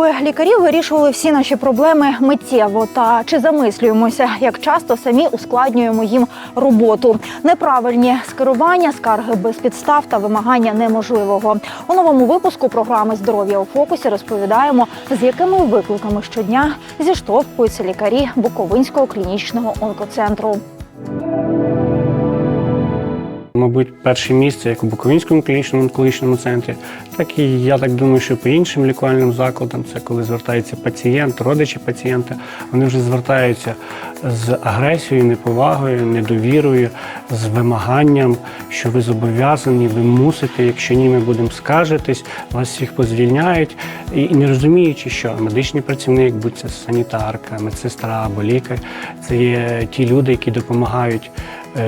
Щоб лікарі вирішували всі наші проблеми миттєво. Та чи замислюємося, як часто самі ускладнюємо їм роботу? Неправильні скерування, скарги без підстав та вимагання неможливого. У новому випуску програми Здоров'я у фокусі розповідаємо, з якими викликами щодня зіштовхуються лікарі Буковинського клінічного онкоцентру. Мабуть, перше місце як у Буковинському клінічному онкологічному центрі, так і я так думаю, що по іншим лікувальним закладам це коли звертається пацієнт, родичі пацієнта, вони вже звертаються з агресією, неповагою, недовірою, з вимаганням, що ви зобов'язані, ви мусите, якщо ні, ми будемо скаржитись, вас всіх позвільняють, і, не розуміючи, що медичний працівник, будь це санітарка, медсестра або лікар, це є ті люди, які допомагають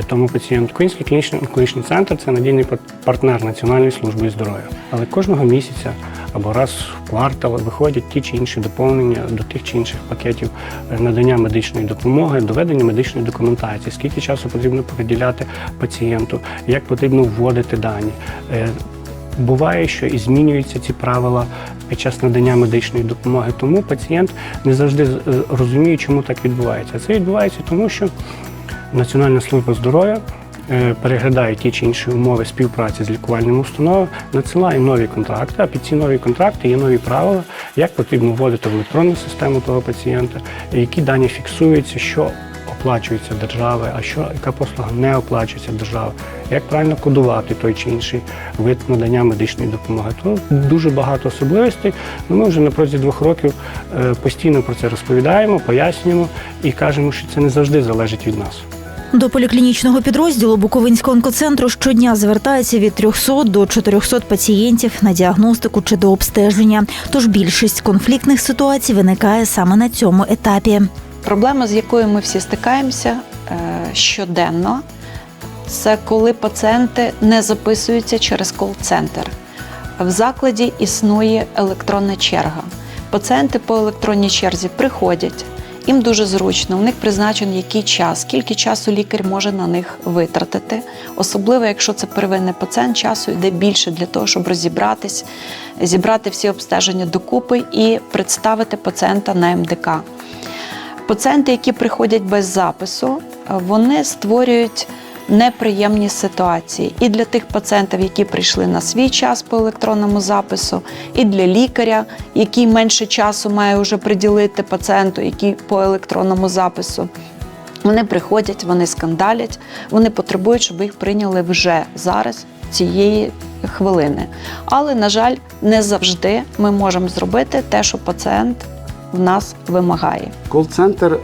тому пацієнту. Український клінічний онкологічний центр це надійний пар- партнер Національної служби здоров'я. Але кожного місяця або раз в квартал виходять ті чи інші доповнення до тих чи інших пакетів е, надання медичної допомоги, доведення медичної документації, скільки часу потрібно приділяти пацієнту, як потрібно вводити дані. Е, Буває, що і змінюються ці правила під час надання медичної допомоги, тому пацієнт не завжди е, розуміє, чому так відбувається. Це відбувається тому, що Національна служба здоров'я е, переглядає ті чи інші умови співпраці з лікувальними установами, надсилає нові контракти, а під ці нові контракти є нові правила, як потрібно вводити в електронну систему того пацієнта, які дані фіксуються, що оплачується державою, а що яка послуга не оплачується державою, як правильно кодувати той чи інший вид надання медичної допомоги. Тому дуже багато особливостей. Ну, ми вже на протязі двох років е, постійно про це розповідаємо, пояснюємо і кажемо, що це не завжди залежить від нас. До поліклінічного підрозділу Буковинського онкоцентру щодня звертається від 300 до 400 пацієнтів на діагностику чи до обстеження. Тож більшість конфліктних ситуацій виникає саме на цьому етапі. Проблема, з якою ми всі стикаємося е, щоденно, це коли пацієнти не записуються через кол-центр. В закладі існує електронна черга. Пацієнти по електронній черзі приходять. Їм дуже зручно, у них призначений який час, скільки часу лікар може на них витратити. Особливо, якщо це первинний пацієнт, часу йде більше для того, щоб розібратись, зібрати всі обстеження докупи і представити пацієнта на МДК. Пацієнти, які приходять без запису, вони створюють неприємні ситуації і для тих пацієнтів, які прийшли на свій час по електронному запису, і для лікаря, який менше часу має вже приділити пацієнту, який по електронному запису. Вони приходять, вони скандалять, вони потребують, щоб їх прийняли вже зараз, цієї хвилини. Але, на жаль, не завжди ми можемо зробити те, що пацієнт в нас вимагає. Кол-центр е,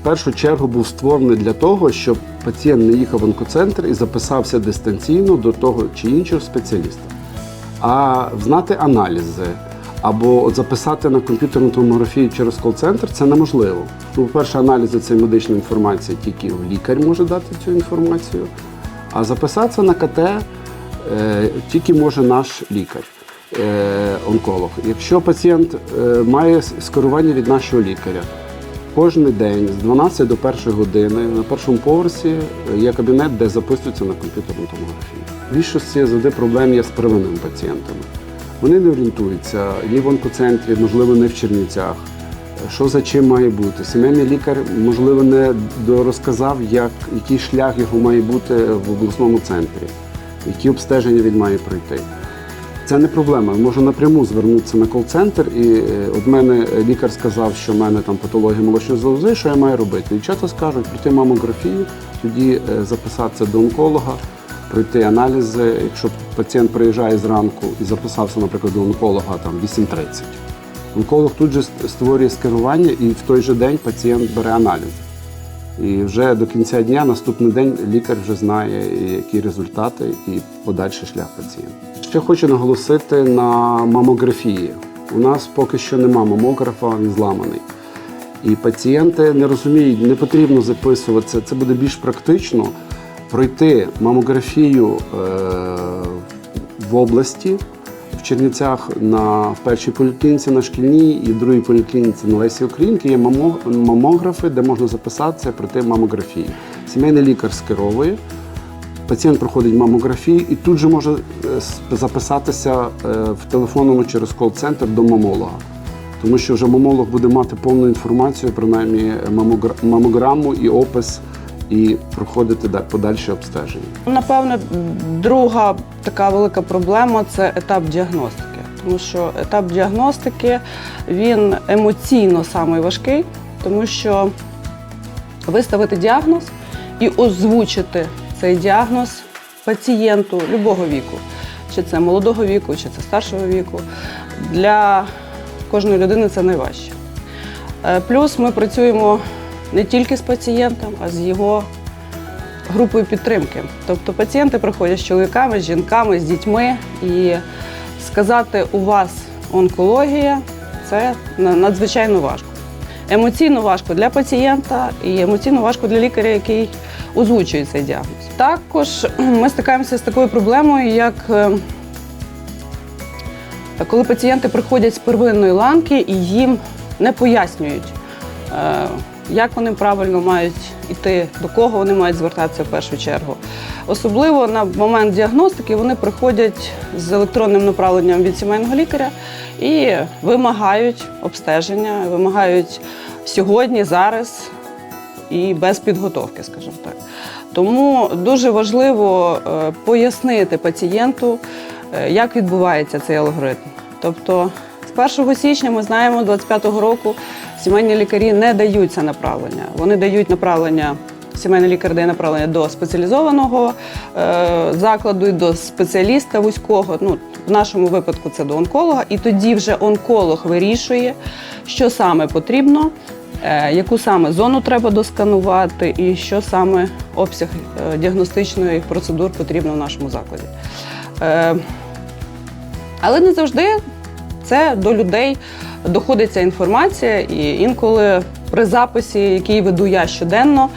в першу чергу був створений для того, щоб пацієнт не їхав в онкоцентр і записався дистанційно до того чи іншого спеціаліста. А знати аналізи або записати на комп'ютерну томографію через кол-центр це неможливо. Ну, по-перше, аналізи це медична інформація, тільки лікар може дати цю інформацію. А записатися на КТ е, тільки може наш лікар. Е, Онколог. Якщо пацієнт е, має скерування від нашого лікаря, кожен день з 12 до 1 години на першому поверсі е, є кабінет, де записуються на комп'ютерну томографію. Більшості завжди проблем є з первинними пацієнтами. Вони не орієнтуються ні в онкоцентрі, можливо, не в Чернівцях. Що за чим має бути? Сімейний лікар, можливо, не розказав, як, який шлях його має бути в обласному центрі, які обстеження він має пройти. Це не проблема. Можу напряму звернутися на кол-центр, і е, от мене лікар сказав, що в мене там патологія молочної залози, що я маю робити. І часто скажуть пройти мамографію, тоді е, записатися до онколога, пройти аналізи. Якщо пацієнт приїжджає зранку і записався, наприклад, до онколога там 8.30. Онколог тут же створює скерування, і в той же день пацієнт бере аналіз. І вже до кінця дня, наступний день, лікар вже знає, які результати і подальший шлях пацієнта. Ще хочу наголосити на мамографії. У нас поки що нема мамографа, він зламаний. І пацієнти не розуміють, не потрібно записуватися. Це буде більш практично пройти мамографію е, в області, в Чернівцях на в першій поліклініці на шкільній і в другій поліклініці на Лесі Українки є мамо- мамографи, де можна записатися, пройти мамографію. Сімейний лікар скеровує. Пацієнт проходить мамографію і тут же може е, записатися е, в телефонному через кол-центр до мамолога. Тому що вже мамолог буде мати повну інформацію, принаймні мамогра- мамограму і опис, і проходити да- подальше обстеження. Напевне, друга така велика проблема це етап діагностики. Тому що етап діагностики він емоційно самий тому що виставити діагноз і озвучити цей діагноз пацієнту любого віку, чи це молодого віку, чи це старшого віку, для кожної людини це найважче. Е, Плюс ми працюємо не тільки з пацієнтом, а з його групою підтримки. Тобто пацієнти приходять з чоловіками, з жінками, з дітьми, і сказати у вас онкологія це надзвичайно важко. Емоційно важко для пацієнта і емоційно важко для лікаря, який озвучує цей діагноз. Також ми стикаємося з такою проблемою, як е, коли пацієнти приходять з первинної ланки і їм не пояснюють, е, як вони правильно мають йти, до кого вони мають звертатися в першу чергу. Особливо на момент діагностики вони приходять з електронним направленням від сімейного лікаря і вимагають обстеження, вимагають сьогодні, зараз і без підготовки, скажімо так. Тому дуже важливо е, пояснити пацієнту, е, як відбувається цей алгоритм. Тобто з 1 січня ми знаємо, 25-го року сімейні лікарі не дають це направлення. Вони дають направлення. Сімейний лікар дає направлення до спеціалізованого е, закладу і до спеціаліста вузького. Ну, в нашому випадку це до онколога. І тоді вже онколог вирішує, що саме потрібно, яку саме зону треба досканувати, і що саме обсяг е, діагностичних процедур потрібно в нашому закладі. Е, але не завжди це до людей доходить ця інформація, і інколи при записі, який веду я щоденно,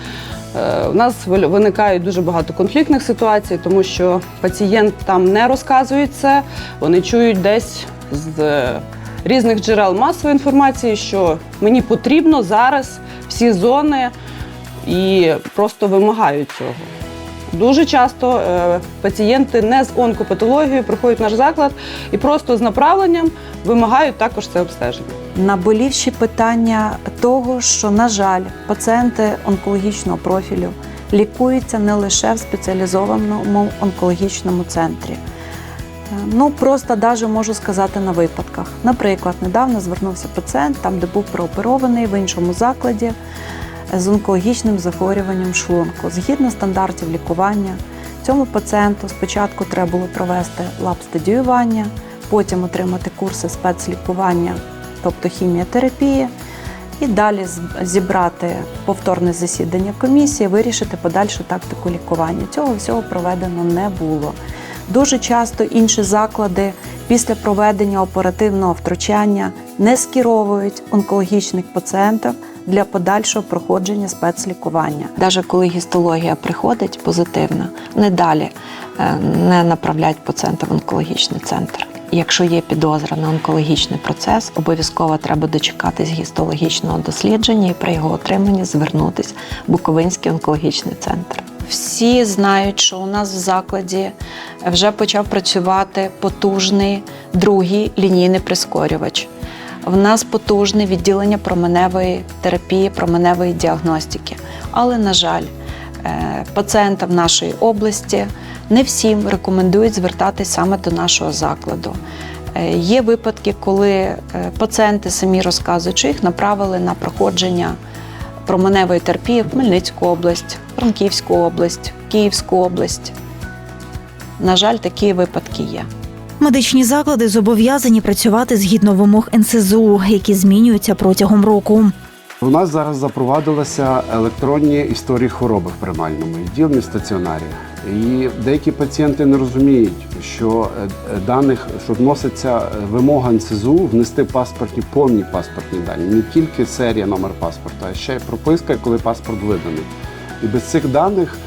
е, у нас виникають дуже багато конфліктних ситуацій, тому що пацієнт там не розказує це, вони чують десь з е, різних джерел масової інформації, що мені потрібно зараз всі зони і просто вимагають цього. Дуже часто е, пацієнти не з онкопатологією приходять в наш заклад і просто з направленням вимагають також це обстеження. наболівші питання того, що, на жаль, пацієнти онкологічного профілю лікуються не лише в спеціалізованому онкологічному центрі. Е, Ну, просто даже можу сказати на випадках. Наприклад, недавно звернувся пацієнт, там, де був прооперований в іншому закладі з онкологічним захворюванням шлунку. Згідно стандартів лікування, цьому пацієнту спочатку треба було провести лаб-стадіювання, потім отримати курси спецлікування, тобто хіміотерапії, і далі зібрати повторне засідання комісії, вирішити подальшу тактику лікування. Цього всього проведено не було. Дуже часто інші заклади після проведення оперативного втручання не скеровують онкологічних пацієнтів для подальшого проходження спецлікування. Навіть коли гістологія приходить позитивна, не далі е, не направляють пацієнта в онкологічний центр. Якщо є підозра на онкологічний процес, обов'язково треба дочекатись гістологічного дослідження і при його отриманні звернутися в Буковинський онкологічний центр. Всі знають, що у нас в закладі вже почав працювати потужний другий лінійний прискорювач. В нас потужне відділення променевої терапії, променевої діагностики. Але, на жаль, е, пацієнтам нашої області не всім рекомендують звертатись саме до нашого закладу. Е, Є випадки, коли е, пацієнти самі розказують, що їх направили на проходження променевої терапії в Хмельницьку область, Франківську область, Київську область. На жаль, такі випадки є. Медичні заклади зобов'язані працювати згідно вимог НСЗУ, які змінюються протягом року. У нас зараз запровадилися електронні історії хвороби в приймальному відділенні стаціонарі. І деякі пацієнти не розуміють, що е, е, даних, що вноситься е, вимога НСЗУ внести паспортні повні паспортні дані, не тільки серія номер паспорта, а ще й прописка, коли паспорт виданий. І без цих даних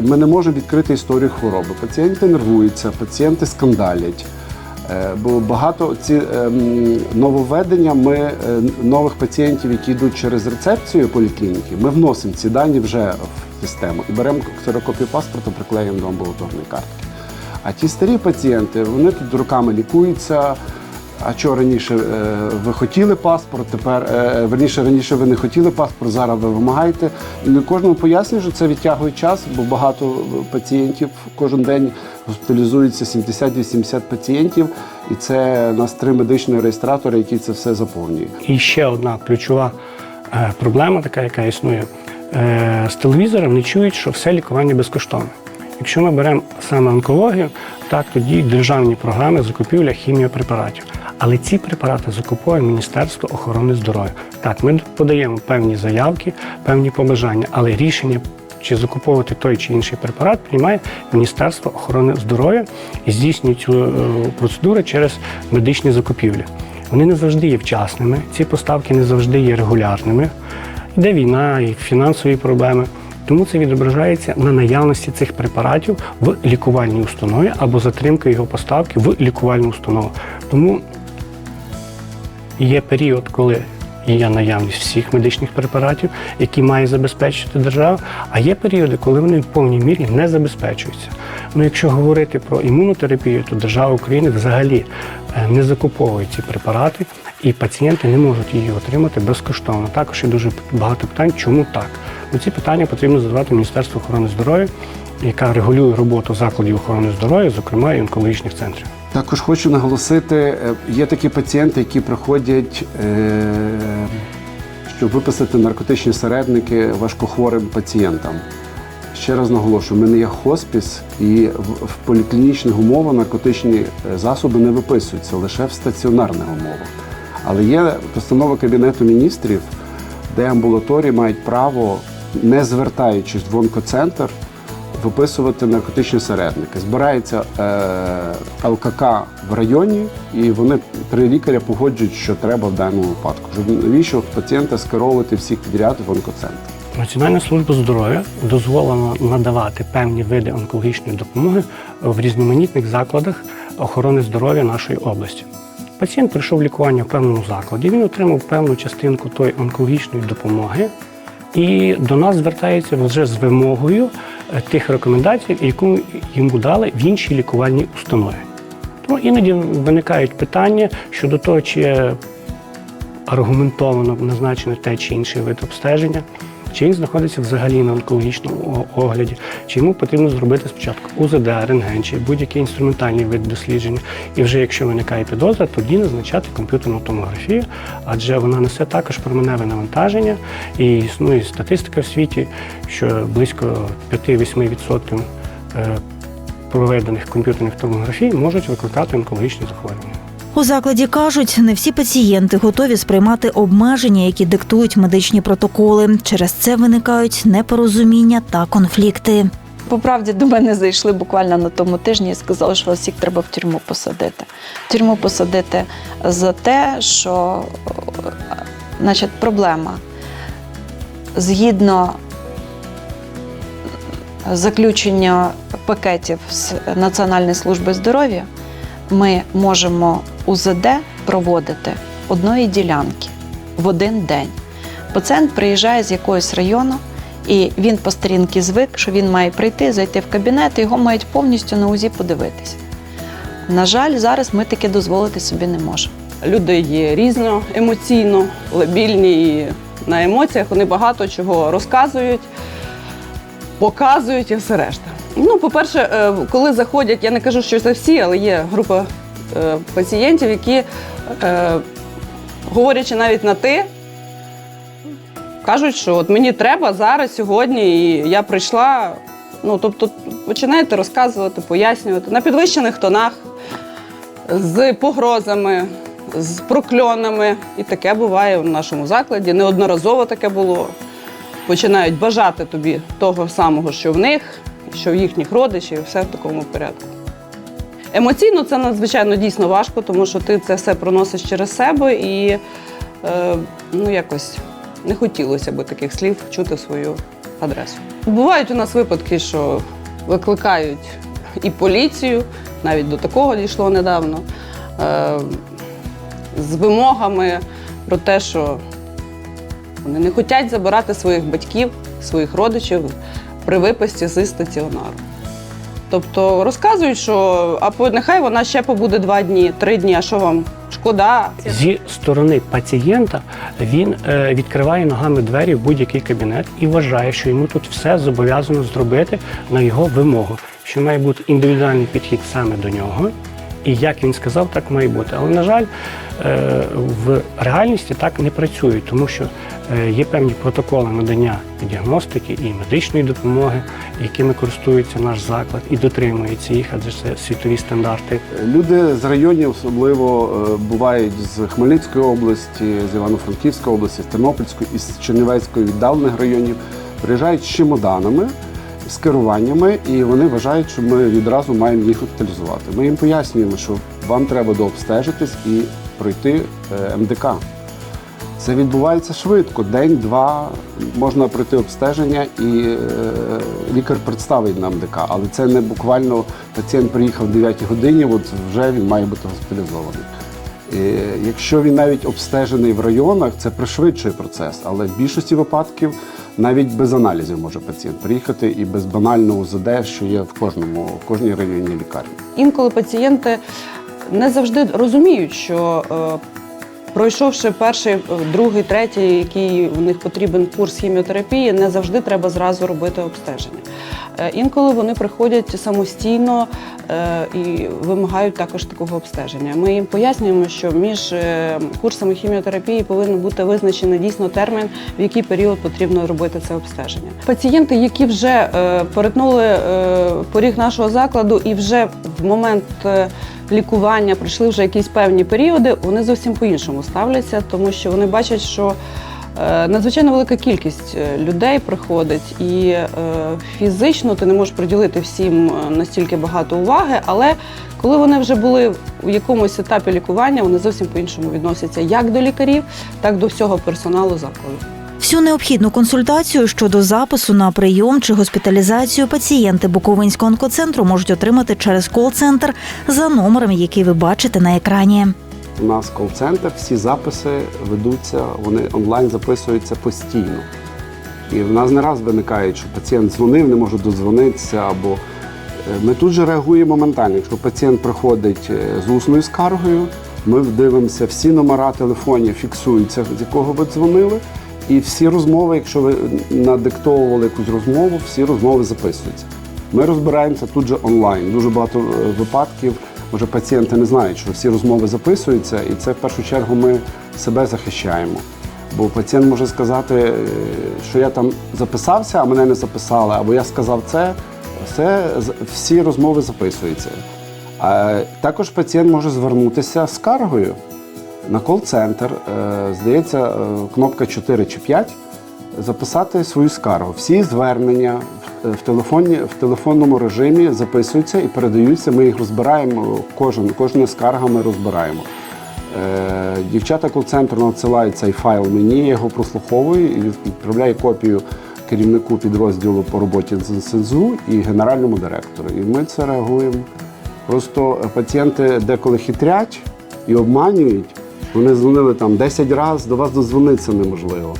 ми не можемо відкрити історію хвороби. Пацієнти нервуються, пацієнти скандалять. Бо багато ці ем, нововведення ми нових пацієнтів, які йдуть через рецепцію поліклініки, ми вносимо ці дані вже в систему і беремо ксерокопію паспорта, приклеїмо до амбулаторної картки. А ті старі пацієнти, вони тут роками лікуються. А чого раніше е, ви хотіли паспорт, тепер е, верніше раніше ви не хотіли паспорт, зараз ви вимагаєте. І не кожному пояснюю, що це відтягує час, бо багато пацієнтів кожен день госпіталізується 70-80 пацієнтів, і це нас три медичні реєстратори, які це все заповнюють. І ще одна ключова е, проблема, така, яка існує. Е, З телевізором не чують, що все лікування безкоштовне. Якщо ми беремо саме онкологію, так тоді державні програми закупівля хіміопрепаратів. Але ці препарати закуповує Міністерство охорони здоров'я. Так, ми подаємо певні заявки, певні побажання, але рішення чи закуповувати той чи інший препарат приймає Міністерство охорони здоров'я і здійснює цю е, процедуру через медичні закупівлі. Вони не завжди є вчасними, ці поставки не завжди є регулярними. Йде війна і фінансові проблеми. Тому це відображається на наявності цих препаратів в лікувальній установі або затримка його поставки в лікувальну установу. Тому є період, коли є наявність всіх медичних препаратів, які має забезпечити держава, а є періоди, коли вони в повній мірі не забезпечуються. Ну, якщо говорити про імунотерапію, то держава України взагалі е, не закуповує ці препарати, і пацієнти не можуть її отримати безкоштовно. Також є дуже багато питань, чому так. Ну, ці питання потрібно задавати Міністерству охорони здоров'я, яка регулює роботу закладів охорони здоров'я, зокрема і онкологічних центрів. Також хочу наголосити, е, є такі пацієнти, які приходять, е, щоб виписати наркотичні середники важкохворим пацієнтам. Ще раз наголошую, ми не є хоспіс, і в, в поліклінічних умовах наркотичні е, засоби не виписуються лише в стаціонарних умовах. Але є постанова Кабінету міністрів, де амбулаторії мають право, не звертаючись в онкоцентр, виписувати наркотичні середники. Збирається е, ЛКК в районі, і вони три лікаря погоджують, що треба в даному випадку. Щоб навіщо пацієнта скеровувати всіх підряд в онкоцентр. Національна служба здоров'я дозволено надавати певні види онкологічної допомоги в різноманітних закладах охорони здоров'я нашої області. Пацієнт прийшов лікування в певному закладі, він отримав певну частинку тої онкологічної допомоги і до нас звертається вже з вимогою е, тих рекомендацій, яку йому дали в іншій лікувальній установі. Тому іноді виникають питання щодо того, чи аргументовано назначено те чи інший вид обстеження, чи він знаходиться взагалі на онкологічному огляді, чи йому потрібно зробити спочатку УЗД, рентген, чи будь-який інструментальний вид дослідження. І вже якщо виникає підозра, тоді назначати комп'ютерну томографію, адже вона несе також променеве навантаження, і існує статистика в світі, що близько 5-8% е, проведених комп'ютерних томографій можуть викликати онкологічні захворювання. У закладі кажуть, не всі пацієнти готові сприймати обмеження, які диктують медичні протоколи. Через це виникають непорозуміння та конфлікти. По правді до мене зайшли буквально на тому тижні і сказали, що вас всіх треба в тюрму посадити. В тюрму посадити за те, що е, значить, проблема. Згідно заключення пакетів з Національної служби здоров'я, ми можемо УЗД проводити одної ділянки в один день. Пацієнт приїжджає з якогось району, і він по сторінці звик, що він має прийти, зайти в кабінет, і його мають повністю на УЗІ подивитися. На жаль, зараз ми таке дозволити собі не можемо. Люди є різно емоційно, лабільні і на емоціях вони багато чого розказують, показують і все решта. Ну, по-перше, е, коли заходять, я не кажу, що це всі, але є група е, пацієнтів, які, е, говорячи навіть на ти, кажуть, що от мені треба зараз, сьогодні, і я прийшла. Ну, тобто, починаєте розказувати, пояснювати на підвищених тонах, з погрозами, з прокльонами. І таке буває в нашому закладі. Неодноразово таке було. Починають бажати тобі того самого, що в них, що в їхніх родичів, все в такому порядку. Емоційно це надзвичайно дійсно важко, тому що ти це все проносиш через себе і е, ну, якось не хотілося б таких слів чути свою адресу. Бувають у нас випадки, що викликають і поліцію, навіть до такого дійшло недавно, е, з вимогами про те, що вони не хочуть забирати своїх батьків, своїх родичів при виписці зі стаціонару. Тобто розказують, що а по- нехай вона ще побуде два дні, три дні, а що вам шкода? Зі сторони пацієнта він е, відкриває ногами двері в будь-який кабінет і вважає, що йому тут все зобов'язано зробити на його вимогу, що має бути індивідуальний підхід саме до нього. І як він сказав, так має бути. Але, на жаль, е, в реальності так не працюють, тому що е, є певні протоколи надання діагностики і медичної допомоги, якими користується наш заклад, і дотримується їх, адже це світові стандарти. Люди з районів особливо е, бувають з Хмельницької області, з Івано-Франківської області, з Тернопільської і з Чернівецької віддалених районів, приїжджають з чемоданами, з керуваннями, і вони вважають, що ми відразу маємо їх госпіталізувати. Ми їм пояснюємо, що вам треба дообстежитись і пройти е, МДК. Це відбувається швидко. День-два можна пройти обстеження, і е, лікар представить нам МДК. Але це не буквально пацієнт приїхав в 9 годині, от вже він має бути госпіталізований. Якщо він навіть обстежений в районах, це пришвидшує процес. Але в більшості випадків навіть без аналізів може пацієнт приїхати і без банального УЗД, що є в кожному в кожній районній лікарні. Інколи пацієнти не завжди розуміють, що е, пройшовши перший, е, другий, третій, який в них потрібен курс хіміотерапії, не завжди треба зразу робити обстеження. Е, Інколи вони приходять самостійно е, і вимагають також такого обстеження. Ми їм пояснюємо, що між курсами хіміотерапії повинен бути визначений дійсно термін, в який період потрібно робити це обстеження. Пацієнти, які вже перетнули поріг нашого закладу і вже в момент лікування пройшли вже якісь певні періоди, вони зовсім по-іншому ставляться, тому що вони бачать, що е, надзвичайно велика кількість е, людей приходить, і е, фізично ти не можеш приділити всім настільки багато уваги, але коли вони вже були у якомусь етапі лікування, вони зовсім по-іншому відносяться як до лікарів, так і до всього персоналу закладу. Всю необхідну консультацію щодо запису на прийом чи госпіталізацію пацієнти Буковинського онкоцентру можуть отримати через кол-центр за номером, який ви бачите на екрані. У нас кол-центр, всі записи ведуться, вони онлайн записуються постійно. І в нас не раз виникає, що пацієнт дзвонив, не може додзвонитися, або е, ми тут же реагуємо моментально. Якщо пацієнт приходить е, з усною скаргою, ми дивимося всі номера телефонів, фіксуються, з якого ви дзвонили. І всі розмови, якщо ви надиктовували якусь розмову, всі розмови записуються. Ми розбираємося тут же онлайн. Дуже багато е, випадків, може пацієнти не знають, що всі розмови записуються, і це в першу чергу ми себе захищаємо. Бо пацієнт може сказати, е, що я там записався, а мене не записали, або я сказав це. Все, всі розмови записуються. А також пацієнт може звернутися з скаргою на кол-центр. Е, Здається, е, кнопка 4 чи 5 записати свою скаргу. Всі звернення в, в, телефоні, в телефонному режимі записуються і передаються. Ми їх розбираємо. Кожен, кожна скарга ми розбираємо. Е, Дівчата кол-центру надсилають цей файл мені, я його прослуховую і відправляю копію керівнику підрозділу по роботі з СНЗУ і генеральному директору. І ми це реагуємо. Просто пацієнти деколи хитрять і обманюють. Вони дзвонили там 10 разів, до вас дозвонитися неможливо.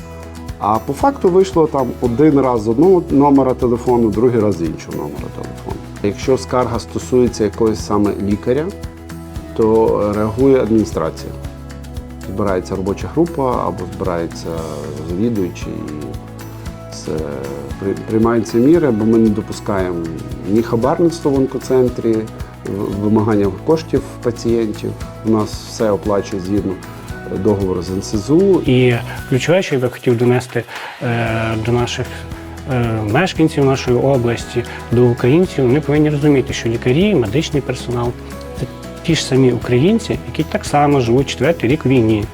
А по факту вийшло там один раз з одного номера телефону, другий раз з іншого номера телефону. Якщо скарга стосується якогось саме лікаря, то реагує адміністрація. Збирається робоча група або збирається завідуючий і це, приймаються міри, бо ми не допускаємо ні хабарництва в онкоцентрі, вимагання коштів пацієнтів. У нас все оплачує згідно договору з НСЗУ. І ключове, що я би хотів донести е, до наших е, мешканців нашої області, до українців, вони повинні розуміти, що лікарі, медичний персонал це ті ж самі українці, які так само живуть четвертий рік війні.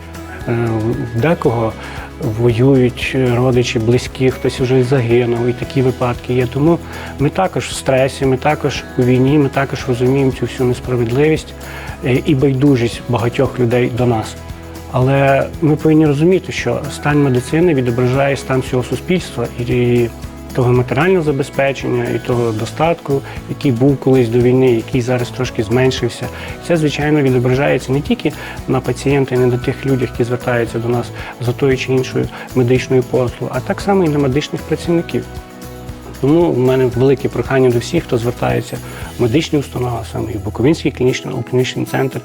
Е, в декого воюють родичі, близькі, хтось вже загинув, і такі випадки є. Тому ми також в стресі, ми також у війні, ми також розуміємо цю всю несправедливість е, і байдужість багатьох людей до нас. Але ми повинні розуміти, що стан медицини відображає стан всього суспільства і того матеріального забезпечення, і того достатку, який був колись до війни, який зараз трошки зменшився. Це, звичайно, відображається не тільки на пацієнта, і не до тих людях, які звертаються до нас за тою чи іншою медичною послугою, а так само і на медичних працівників. Тому в мене велике прохання до всіх, хто звертається в медичні установи, саме і в Буковинський клінічний, клінічний центр,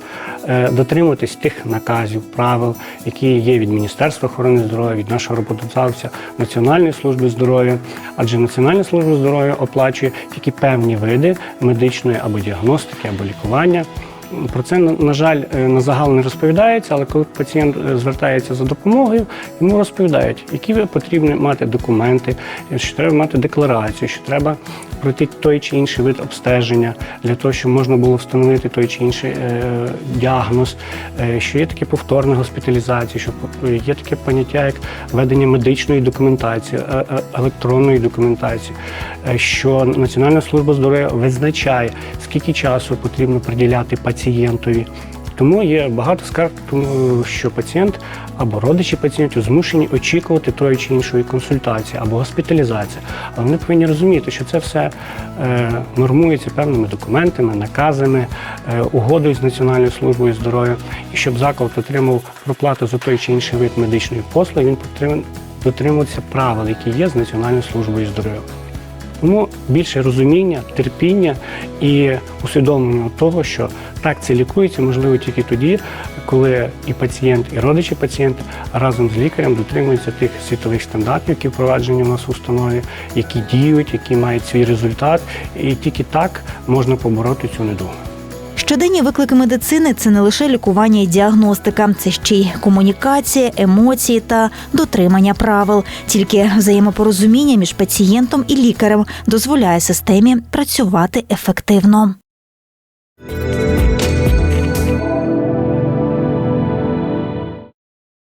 е, дотримуватись тих наказів, правил, які є від Міністерства охорони здоров'я, від нашого роботодавця, Національної служби здоров'я. Адже Національна служба здоров'я оплачує тільки певні види медичної або діагностики, або лікування. Про це, на жаль, е, на загал не розповідається, але коли пацієнт е, звертається за допомогою, йому розповідають, які потрібно мати документи, е, що треба мати декларацію, що треба пройти той чи інший вид обстеження для того, щоб можна було встановити той чи інший е, діагноз, е, що є таке повторна госпіталізація, що є таке поняття, як ведення медичної документації, е, електронної документації, що Національна служба здоров'я визначає, скільки часу потрібно приділяти пацієнтові. Тому є багато скарг, тому що пацієнт або родичі пацієнтів змушені очікувати тої чи іншої консультації або госпіталізації. Але вони повинні розуміти, що це все е, нормується певними документами, наказами, е, угодою з Національною службою здоров'я. І щоб заклад отримав проплату за той чи інший вид медичної послуги, він потрібен дотримуватися правил, які є з Національною службою здоров'я. Тому більше розуміння, терпіння і усвідомлення того, що так це лікується, можливо тільки тоді, коли і пацієнт, і родичі пацієнта разом з лікарем дотримуються тих світових стандартів, які впроваджені в нас в установі, які діють, які мають свій результат, і тільки так можна побороти цю недугу. Щоденні виклики медицини це не лише лікування і діагностика, це ще й комунікація, емоції та дотримання правил. Тільки взаємопорозуміння між пацієнтом і лікарем дозволяє системі працювати ефективно.